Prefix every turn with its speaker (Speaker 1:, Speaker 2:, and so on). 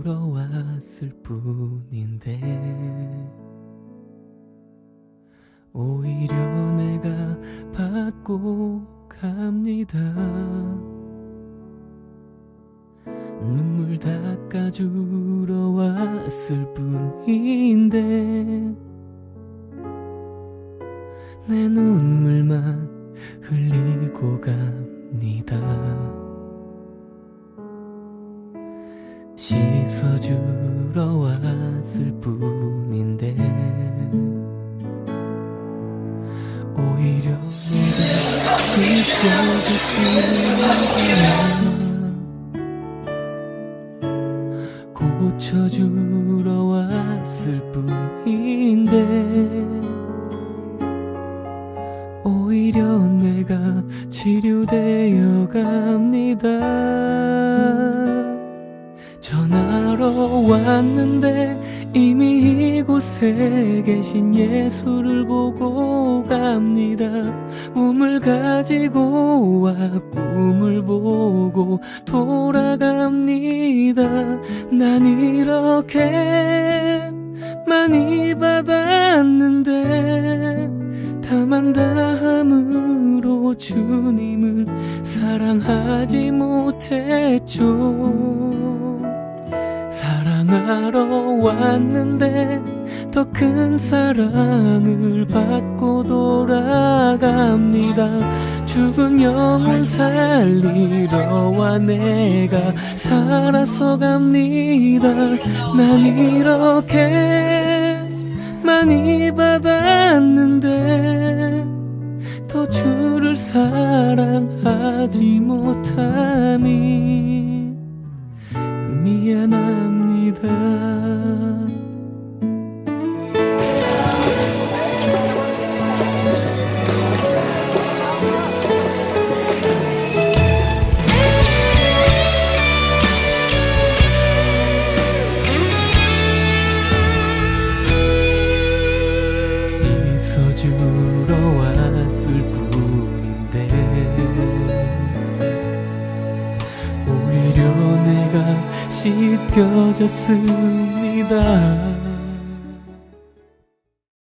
Speaker 1: 씻겨주러 왔을 뿐인데 오히려 내가 받고 갑니다. 눈물 닦아주러 왔을 뿐인데 내 눈물만 흘리고 갑니다 씻어주러 왔을 뿐인데 오히려 내가 씻겨줬으면 고쳐주러 왔을 뿐인데 오히려 내가 치료되어 갑니다 전하러 왔는데 이미 이곳에 계신 예수를 보고 갑니다. 꿈을 가지고 와 꿈을 보고 돌아갑니다. 난 이렇게 많이 받았는데 다만 다함으로 주님을 사랑하지 못했죠 사랑하러 왔는데 더 큰 사랑을 받고 돌아갑니다. 죽은 영혼 살리러 와 내가 살아서 갑니다. 난 이렇게 많이 받았는데 더 주를 사랑하지 못함 미 내가 씻겨졌습니다